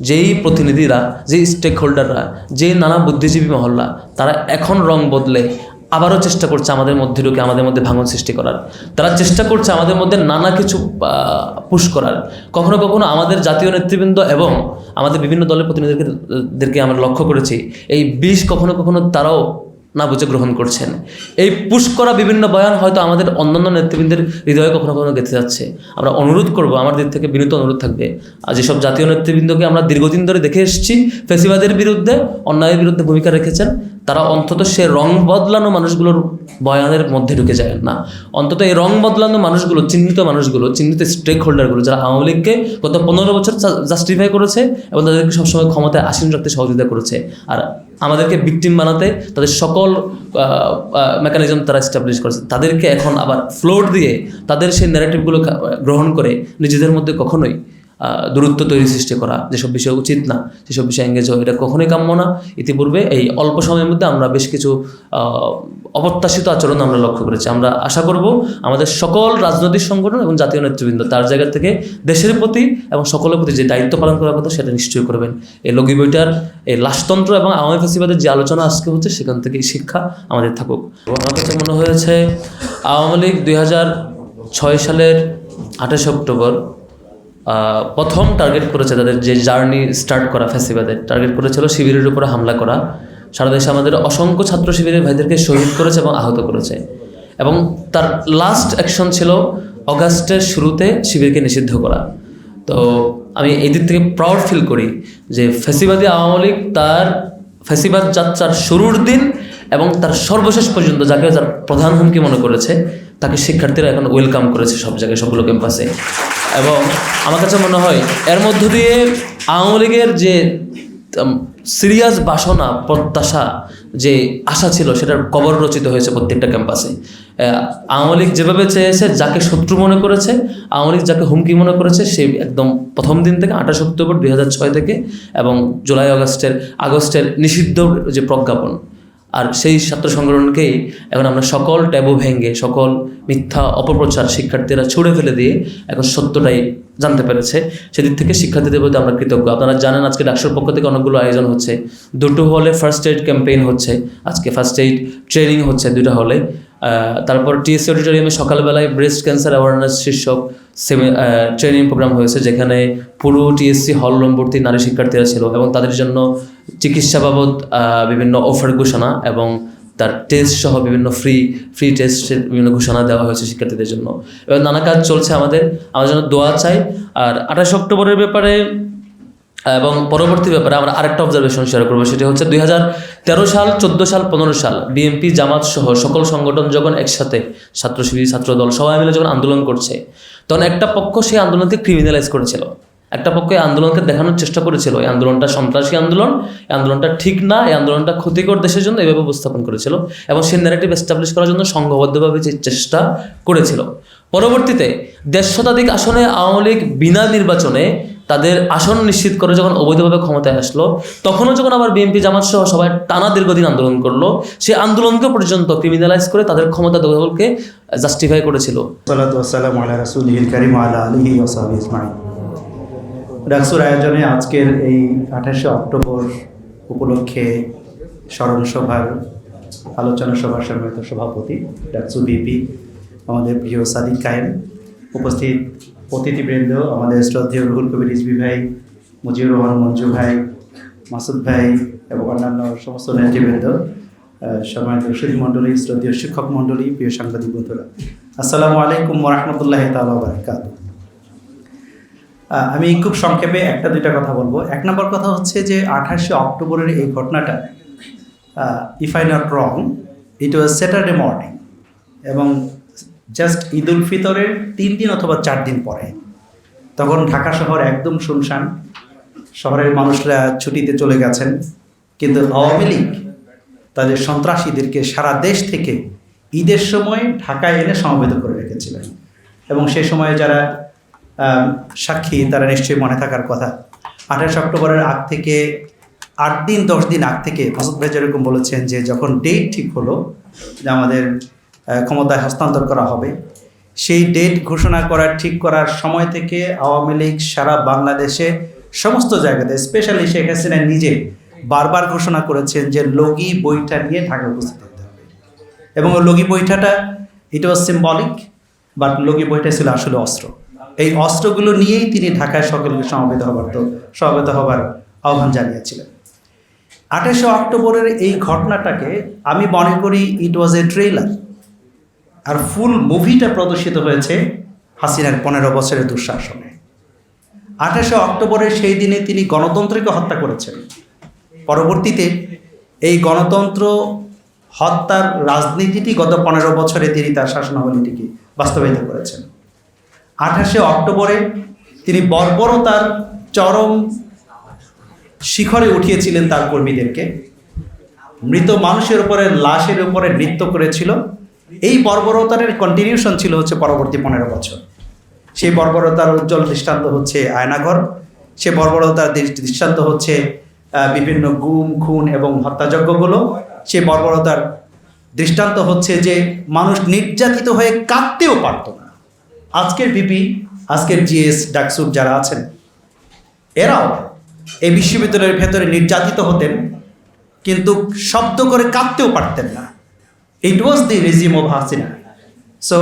যেই প্রতিনিধিরা, যেই স্টেক হোল্ডাররা যে নানা বুদ্ধিজীবী মহল্লা, তারা এখন রং বদলে আবারও চেষ্টা করছে আমাদের মধ্যে ঢুকে, আমাদের মধ্যে ভাঙন সৃষ্টি করার। তারা চেষ্টা করছে আমাদের মধ্যে নানা কিছু পুশ করার। কখনো কখনো আমাদের জাতীয় নেতৃবৃন্দ এবং আমাদের বিভিন্ন দলের প্রতিনিধিদেরকে আমরা লক্ষ্য করেছি। এই বিষ কখনো কখনো তারাও না বুঝে গ্রহণ করছেন। এই পুশ করা বিভিন্ন বয়ান হয়তো আমাদের অন্যান্য নেতৃবৃন্দের হৃদয়ে কখনো কখনো গেঁথে যাচ্ছে। আমরা অনুরোধ করব, আমার দিক থেকে বিনীত অনুরোধ থাকবে। আর যেসব জাতীয় নেতৃবৃন্দকে আমরা দীর্ঘদিন ধরে দেখে এসেছি, ফেসিবাদের বিরুদ্ধে অন্যায়ের বিরুদ্ধে ভূমিকা রেখেছেন তারা অন্তত সে রং বদলানো মানুষগুলোর বয়ানের মধ্যে ঢুকে যায় না। অন্তত এই রং বদলানো মানুষগুলো, চিহ্নিত মানুষগুলো, চিহ্নিত স্টেক হোল্ডারগুলো যারা আওয়ামী লীগকে গত পনেরো বছর জাস্টিফাই করেছে এবং তাদেরকে সবসময় ক্ষমতায় আসীন রাখতে সহযোগিতা করেছে। আর আমাদেরকে ভিকটিম বানাতে তাদের সকল মেকানিজম তারা এস্টাবলিশ করেছে। তাদেরকে এখন আবার ফ্লোট দিয়ে তাদের সেই ন্যারেটিভগুলো গ্রহণ করে নিজেদের মধ্যে কখনোই দূরত্ব তৈরি সৃষ্টি করা যেসব বিষয় উচিত না সেসব বিষয়ে এঙ্গেজ হওয়া, এটা কখনোই কাম্য না। ইতিপূর্বে এই অল্প সময়ের মধ্যে আমরা বেশ কিছু অপ্রত্যাশিত আচরণ আমরা লক্ষ্য করেছি। আমরা আশা করব আমাদের সকল রাজনৈতিক সংগঠন এবং জাতীয় নেতৃবৃন্দ তার জায়গা থেকে দেশের প্রতি এবং সকলের প্রতি যে দায়িত্ব পালন করার কথা সেটা নিশ্চয়ই করবেন। এই লগি বইটার এই লাশতন্ত্র এবং আওয়ামী ফেসিবাদের যে আলোচনা আজকে হচ্ছে, সেখান থেকে শিক্ষা আমাদের থাকুক। আমার কাছে মনে হয়েছে, আওয়ামী লীগ দুই ছয় সালের আঠাশে অক্টোবর প্রথম টার্গেট করেছে তাদের যে জার্নি স্টার্ট করা ফেসিবাদের। টার্গেট করেছিল শিবিরের উপরে হামলা করা। সারা দেশে আমাদের অসংখ্য ছাত্র শিবিরের ভাইদেরকে শহীদ করেছে এবং আহত করেছে। এবং তার লাস্ট অ্যাকশন ছিল অগাস্টের শুরুতে শিবিরকে নিষিদ্ধ করা। তো আমি এই দিক থেকে প্রাউড ফিল করি যে ফেসিবাদী আওয়ামী লীগ তার ফেসিবাদ যাত্রার শুরুর দিন এবং তার সর্বশেষ পর্যন্ত, যাকে যার প্রধান হুমকি মনে করেছে তাকে শিক্ষার্থীরা এখন ওয়েলকাম করেছে সব জায়গায়, সবগুলো ক্যাম্পাসে এবং আমার কাছে মনে হয়, এর মধ্য দিয়ে আওয়ামী লীগের যে সিরিয়াস বাসনা, প্রত্যাশা, যে আশা ছিল, সেটার কবর রচিত হয়েছে প্রত্যেকটা ক্যাম্পাসে আওয়ামী লীগ যেভাবে চেয়েছে, যাকে শত্রু মনে করেছে, আওয়ামী লীগ যাকে হুমকি মনে করেছে, সে একদম প্রথম দিন থেকে আঠাশ অক্টোবর দুই হাজার ছয় থেকে এবং জুলাই আগস্টের আগস্টের নিষিদ্ধ যে প্রজ্ঞাপন আর সেই ছাত্র সংগঠনকেই এখন আমরা সকল ট্যাবু ভেঙে, সকল মিথ্যা অপপ্রচার শিক্ষার্থীরা ছুড়ে ফেলে দিয়ে এখন সত্যটাই জানতে পেরেছে। সেদিক থেকে শিক্ষার্থীদের প্রতি আমরা কৃতজ্ঞ। আপনারা জানেন আজকে ডাক্তার পক্ষ থেকে অনেকগুলো আয়োজন হচ্ছে। দুটো হলে ফার্স্ট এইড ক্যাম্পেইন হচ্ছে, আজকে ফার্স্ট এইড ট্রেনিং হচ্ছে দুটো হলে। তারপর টিএসসি অডিটোরিয়ামে সকালবেলায় ব্রেস্ট ক্যান্সার অ্যাওয়ারনেস শীর্ষক সেমি ট্রেনিং প্রোগ্রাম হয়েছে, যেখানে পুরো টিএসসি হল নম্বরটি নারী শিক্ষার্থীরা ছিল এবং তাদের জন্য চিকিৎসা বাবদ বিভিন্ন অফার ঘোষণা এবং তার টেস্ট সহ বিভিন্ন ফ্রি ফ্রি টেস্টের বিভিন্ন ঘোষণা দেওয়া হয়েছে শিক্ষার্থীদের জন্য। এবং নানা কাজ চলছে আমাদের। আমাদের জন্য দোয়া চাই। আর আঠাশ অক্টোবরের ব্যাপারে এবং পরবর্তী ব্যাপারে আমরা আরেকটা অবজারভেশন শেয়ার করব। সেটি হচ্ছে দুই হাজার তেরো সাল, চোদ্দ সাল, পনেরো সাল বিএনপি জামাত সহ সকল সংগঠন যখন একসাথে ছাত্র দল সবাই মিলে যখন আন্দোলন করছে, তখন একটা পক্ষ সেই আন্দোলনকে ক্রিমিনালাইজ করেছিল। একটা পক্ষ আন্দোলনকে দেখানোর চেষ্টা করেছিল। এই আন্দোলনটা সন্ত্রাসী আন্দোলন, এই আন্দোলনটা ঠিক না, এই আন্দোলনটা ক্ষতিকর দেশের জন্য এভাবে উপস্থাপন করেছিল এবং সেই ন্যারেটিভ এস্টাবলিশ করার জন্য সংঘবদ্ধভাবে যে চেষ্টা করেছিল। পরবর্তীতে দেড় শতাধিক আসনে আওয়ামী লীগ বিনা নির্বাচনে তাদের আসন নিশ্চিত করে যখন অবৈধভাবে ক্ষমতায় আসলো, তখনও যখন আবার বিএনপি, জামাত সহ সবাই টানা দীর্ঘদিন আন্দোলন করল, সেই আন্দোলনকে পর্যন্ত ক্রিমিনালাইজ করে তাদের ক্ষমতা দখলকে জাস্টিফাই করেছিল। ডাকসুর আয়োজনে আজকের এই আঠাশে অক্টোবর উপলক্ষে স্মরণ সভার, আলোচনা সভার সম্মানিত সভাপতি ডাকসু বিপি, আমাদের প্রিয় সাদিক কায়েম, উপস্থিত অতিথিবৃন্দ, আমাদের শ্রদ্ধেয় রুহুল কবির রিজবি ভাই, মুজিবুর রহমান মঞ্জু ভাই, মাসুদ ভাই এবং অন্যান্য সমস্ত নেতৃবৃন্দ সম্মানিত সুদী মণ্ডলী, শ্রদ্ধেয় শিক্ষক মণ্ডলী, প্রিয় সাংবাদিক বন্ধুরা। আসসালামু আলাইকুম রহমতুল্লাহ তালা বারকাত আমি খুব সংক্ষেপে একটা দুইটা কথা বলব। এক নম্বর কথা হচ্ছে যে আঠাশে অক্টোবরের এই ঘটনাটা if I not wrong it was Saturday morning এবং জাস্ট ঈদ উল ফিতরের তিন দিন অথবা চার দিন পরে। তখন ঢাকা শহর একদম শুনশান, শহরের মানুষরা ছুটিতে চলে গেছেন। কিন্তু আওয়ামী লীগ তাদের সন্ত্রাসীদেরকে সারা দেশ থেকে ঈদের সময় ঢাকায় এনে সমবেত করে রেখেছিলেন। এবং সে সময়ে যারা সাক্ষী, তারা নিশ্চয়ই মনে থাকার কথা। আঠাশ অক্টোবরের আগ থেকে, আট দিন, দশ দিন আগ থেকে মাসুদ ভাই যেরকম বলেছেন যে, যখন ডেট ঠিক হলো যে আমাদের ক্ষমতায় হস্তান্তর করা হবে, সেই ডেট ঘোষণা করার ঠিক করার সময় থেকে আওয়ামী লীগ সারা বাংলাদেশে, সমস্ত জায়গাতে স্পেশালি শেখ হাসিনা নিজে বারবার ঘোষণা করেছেন যে, লগি বইটা নিয়ে ঢাকা উপস্থিত হতে হবে। এবং লগি বইটাটা এটা সিম্বলিক বাট লগি বইটা ছিল আসলে অস্ত্র। এই অস্ত্রগুলো নিয়েই তিনি ঢাকায় সকলকে সমবেত হবার তো, সমবেত হবার আহ্বান জানিয়েছিলেন। আঠাশে অক্টোবরের এই ঘটনাটাকে আমি মনে করি ইট ওয়াজ এ ট্রেলার আর ফুল মুভিটা প্রদর্শিত হয়েছে হাসিনার পনেরো বছরের দুঃশাসনে। আঠাশে অক্টোবরের সেই দিনে তিনি গণতন্ত্রকে হত্যা করেছেন। পরবর্তীতে এই গণতন্ত্র হত্যার রাজনীতিটি গত পনেরো বছরে তিনি তার শাসনাবলীটিকে বাস্তবায়িত করেছেন। আঠাশে অক্টোবরে তিনি বর্বরতার চরম শিখরে উঠিয়েছিলেন তার কর্মীদেরকে। মৃত মানুষের উপরে, লাশের উপরে নৃত্য করেছিল। এই বর্বরতার কন্টিনিউশন ছিল হচ্ছে পরবর্তী পনেরো বছর। সেই বর্বরতার উজ্জ্বল দৃষ্টান্ত হচ্ছে আয়নাঘর। সে বর্বরতার দৃষ্টান্ত হচ্ছে বিভিন্ন গুম, খুন এবং হত্যাযজ্ঞগুলো। সে বর্বরতার দৃষ্টান্ত হচ্ছে যে, মানুষ নির্যাতিত হয়ে কাঁদতেও পারত না। আজকের বিপি আজকের জিএস ডাকসুর যারা আছেন, এরাও এই বিশ্ববিদ্যালয়ের ভেতরে নির্যাতিত হতেন, কিন্তু শব্দ করে কাঁদতেও পারতেন না। It was the regime of Hasina so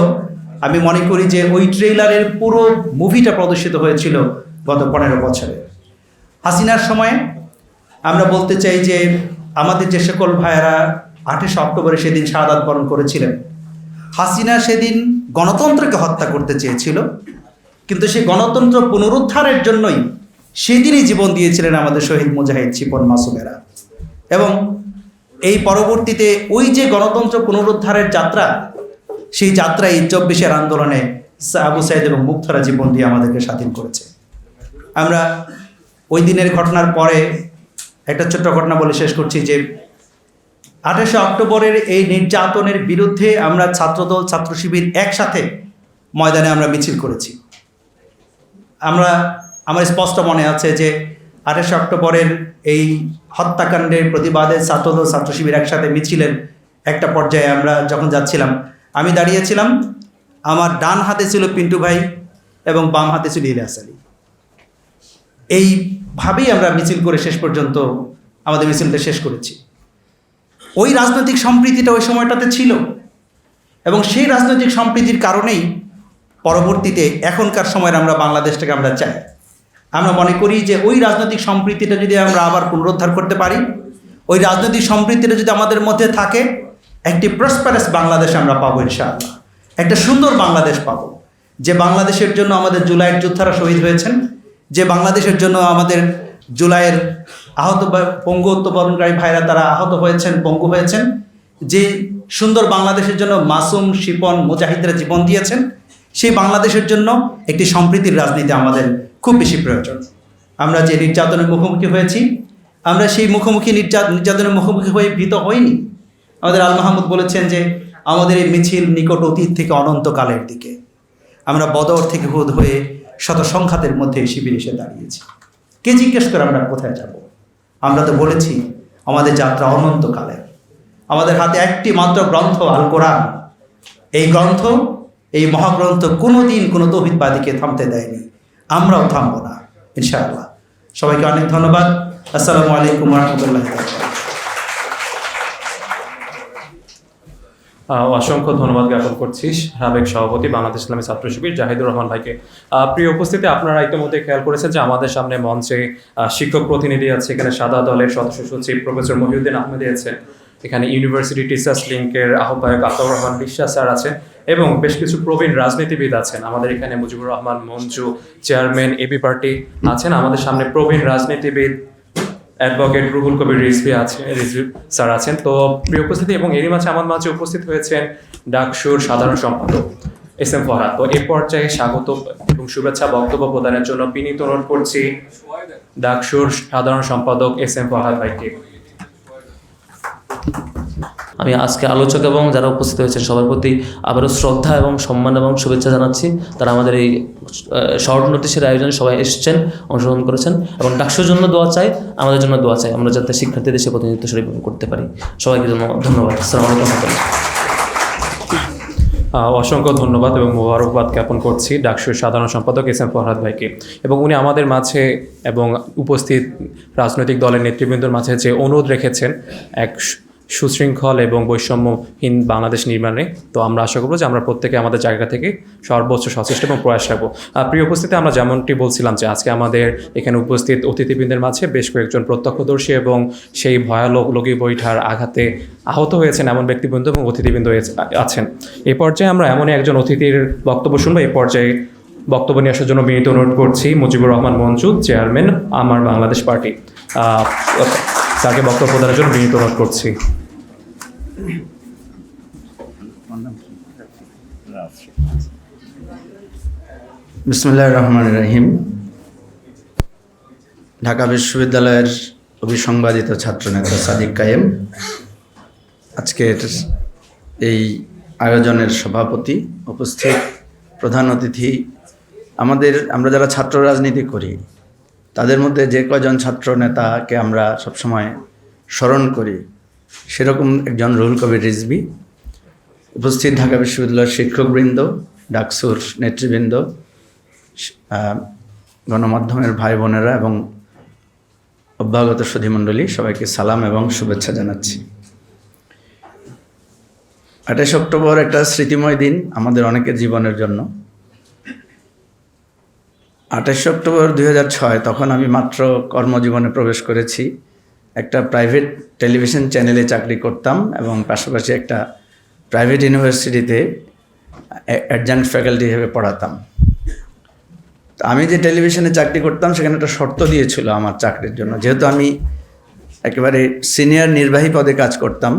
আমি মনে করি যে ওই ট্রেলারের পুরো মুভিটা প্রদর্শিত হয়েছিল গত পনেরো বছরে। হাসিনার সময়ে আমরা বলতে চাই যে আমাদের যে সকল ভাইয়েরা আঠাশে অক্টোবরে সেদিন শাহাদাত বরণ করেছিলেন। হাসিনা সেদিন গণতন্ত্রকে হত্যা করতে চেয়েছিল, কিন্তু সেই গণতন্ত্র পুনরুদ্ধারের জন্যই সেদিনই জীবন দিয়েছিলেন আমাদের শহীদ মুজাহিদ চিপন মাসুমেরা। এবং এই পরবর্তীতে ওই যে গণতন্ত্র পুনরুদ্ধারের যাত্রা, সেই যাত্রায় চব্বিশের আন্দোলনে আবু সাইদ এবং মুক্তরা জীবন দিয়ে আমাদেরকে স্বাধীন করেছে। আমরা ওই দিনের ঘটনার পরে একটা ছোট্ট ঘটনা বলে শেষ করছি যে আঠাশে অক্টোবরের এই নির্যাতনের বিরুদ্ধে আমরা ছাত্রদল, ছাত্র শিবির একসাথে ময়দানে আমরা মিছিল করেছি। আমরা, আমার স্পষ্ট মনে আছে যে আঠাশে অক্টোবরের এই হত্যাকাণ্ডের প্রতিবাদে ছাত্রদল, ছাত্র শিবির একসাথে মিছিলের একটা পর্যায়ে আমরা যখন যাচ্ছিলাম, আমি দাঁড়িয়েছিলাম। আমার ডান হাতে ছিল পিন্টু ভাই এবং বাম হাতে ছিল ইলিয়াস আলী। এইভাবেই আমরা মিছিল করে শেষ পর্যন্ত আমাদের মিছিলটা শেষ করেছি। ওই রাজনৈতিক সম্প্রীতিটা ওই সময়টাতে ছিল। এবং সেই রাজনৈতিক সম্প্রীতির কারণেই পরবর্তীতে এখনকার সময়ের আমরা বাংলাদেশটাকে আমরা চাই। আমরা মনে করি যে ওই রাজনৈতিক সম্প্রীতিটা যদি আমরা আবার পুনরুদ্ধার করতে পারি, ওই রাজনৈতিক সম্প্রীতিটা যদি আমাদের মধ্যে থাকে, একটি প্রসপারাস বাংলাদেশ আমরা পাবো ইনশাআল্লাহ। একটা সুন্দর বাংলাদেশ পাবো। যে বাংলাদেশের জন্য আমাদের জুলাইয়ের যোদ্ধারা শহীদ হয়েছেন, যে বাংলাদেশের জন্য আমাদের জুলাইয়ের আহত পঙ্গু উত্তোলনকারী ভাইরা তারা আহত হয়েছেন, পঙ্গু হয়েছেন। যে সুন্দর বাংলাদেশের জন্য মাসুম, শিপন, মুজাহিদরা জীবন দিয়েছেন, সেই বাংলাদেশের জন্য একটি সম্প্রীতির রাজনীতি আমাদের খুব বেশি প্রয়োজন। আমরা যে নির্যাতনের মুখোমুখি হয়েছি, আমরা সেই মুখোমুখি নির্যা নির্যাতনের মুখোমুখি হয়ে ভীত হইনি। আমাদের আল মাহমুদ বলেছেন যে, আমাদের এই মিছিল নিকট অতীত থেকে অনন্তকালের দিকে। আমরা বদর থেকে হুদ হয়ে শত সংঘাতের মধ্যে শিবির এসে দাঁড়িয়েছি। কে জিজ্ঞেস করে আমরা কোথায় যাব? আমরা তো বলেছি, আমাদের যাত্রা অনন্তকালের আমাদের হাতে একটি মাত্র গ্রন্থ, আল কোরআন। এই গ্রন্থ, এই মহাগ্রন্থ কোনো দিন কোনো তহিদবাদীকে থামতে দেয়নি। আমরাও থামব না, ইনশাআল্লাহ। সবাইকে অনেক ধন্যবাদ। আসসালামু আলাইকুম রহমতুল্লাহ অসংখ্য ধন্যবাদ জ্ঞাপন করছি সাবেক সভাপতি বাংলাদেশ ইসলামী ছাত্র শিবির জাহিদুর রহমান ভাইকে। প্রিয় উপস্থিতি, আপনারা ইতিমধ্যে খেয়াল করেছেন যে আমাদের সামনে মঞ্চে শিক্ষক প্রতিনিধি আছে, এখানে সাদা দলের সদস্য সচিব প্রফেসর মহিউদ্দিন আহমেদ আছে এখানে ইউনিভার্সিটি টিচার্স লিঙ্কের আহ্বায়ক আতাউর রহমান বিশ্বাস স্যার আছে এবং বেশ কিছু প্রবীণ রাজনীতিবিদ আছেন। আমাদের এখানে Mujibur Rahman, Manju, chairman AB party আছেন। আমাদের সামনে প্রবীণ রাজনীতিবিদ অ্যাডভোকেট রুহুল কবির রিজভি আছে, রিজভি স্যার আছেন। তো প্রিয় উপস্থিতি এবং এরই মাঝে আমার মাঝে উপস্থিত হয়েছেন ডাকসুর সাধারণ সম্পাদক এস এম ফরহাদ। তো এই পর্যায়ে স্বাগত এবং শুভেচ্ছা বক্তব্য প্রদানের জন্য বিনীত অনুরোধ করছি ডাকসুর সাধারণ সম্পাদক এস এম ফরহাদ ভাইকে। আমি আজকে আলোচক এবং যারা উপস্থিত হয়েছেন, সবার প্রতি আবারও শ্রদ্ধা এবং সম্মান এবং শুভেচ্ছা জানাচ্ছি। তারা আমাদের এই শর্ট নোটিশের আয়োজনে সবাই এসেছেন, অংশগ্রহণ করেছেন এবং ডাকসুর জন্য দোয়া চাই, আমাদের জন্য দোয়া চাই, আমরা যাতে শিক্ষার্থীদের সে প্রতিনিধিত্ব সেরকম করতে পারি। সবাইকে জন্য ধন্যবাদ। আসসালামু অসংখ্য ধন্যবাদ এবং মোবারকবাদ জ্ঞাপন করছি ডাকসুর সাধারণ সম্পাদক এস এম ফরহাদ ভাইকে। এবং উনি আমাদের মাঝে এবং উপস্থিত রাজনৈতিক দলের নেতৃবৃন্দের মাঝে যে অনুরোধ রেখেছেন, এক সুশৃঙ্খল এবং বৈষম্যহীন বাংলাদেশ নির্মাণে। তো আমরা আশা করব যে আমরা প্রত্যেকে আমাদের জায়গা থেকে সর্বোচ্চ সচেষ্ট এবং প্রয়াস রাখব। প্রিয় উপস্থিতি আমরা যেমনটি বলছিলাম যে আজকে আমাদের এখানে উপস্থিত অতিথিবৃন্দের মাঝে বেশ কয়েকজন প্রত্যক্ষদর্শী এবং সেই ভয়ানক লগি বৈঠার আঘাতে আহত হয়েছেন এমন ব্যক্তিবৃন্দ এবং অতিথিবৃন্দ আছেন। এই পর্যায়ে আমরা এমনই একজন অতিথির বক্তব্য শুনব। এই পর্যায়ে বক্তব্য নিয়ে আসার জন্য বিনীত অনুরোধ করছি মুজিবুর রহমান মঞ্জু, চেয়ারম্যান, আমার বাংলাদেশ পার্টি। তাকে বক্তব্য প্রদানের জন্য বিনীত অনুরোধ করছি। বিসমুল্লাহ রহমান রহিম। ঢাকা বিশ্ববিদ্যালয়ের অভিসংবাদিত ছাত্রনেতা সাদিক কায়েম। আজকের এই আয়োজনের সভাপতি উপস্থিত প্রধান অতিথি। আমাদের, আমরা যারা ছাত্র রাজনীতি করি, তাদের মধ্যে যে কয়জন ছাত্র নেতাকে আমরা সবসময় স্মরণ করি সেরকম একজন রুহুল কবির রিজবি উপস্থিত ঢাকা বিশ্ববিদ্যালয়ের শিক্ষকবৃন্দ, ডাকসুর নেতৃবৃন্দ গণমাধ্যমের ভাই বোনেরা এবং অভ্যাগত সুধীমণ্ডলী সবাইকে সালাম এবং শুভেচ্ছা জানাচ্ছি। আঠাশ অক্টোবর একটা স্মৃতিময় দিন আমাদের অনেকের জীবনের জন্য। আঠাশ অক্টোবর দুই হাজার ছয়, তখন আমি মাত্র কর্মজীবনে প্রবেশ করেছি। একটা প্রাইভেট টেলিভিশন চ্যানেলে চাকরি করতাম এবং পাশাপাশি একটা প্রাইভেট ইউনিভার্সিটিতে অ্যাডজান্ট ফ্যাকাল্টি হিসেবে পড়াতাম। আমি যে টেলিভিশনে চাকরি করতাম, সেখানে একটা শর্ত দিয়েছিল আমার চাকরির জন্য। যেহেতু আমি একেবারে সিনিয়র নির্বাহী পদে কাজ করতাম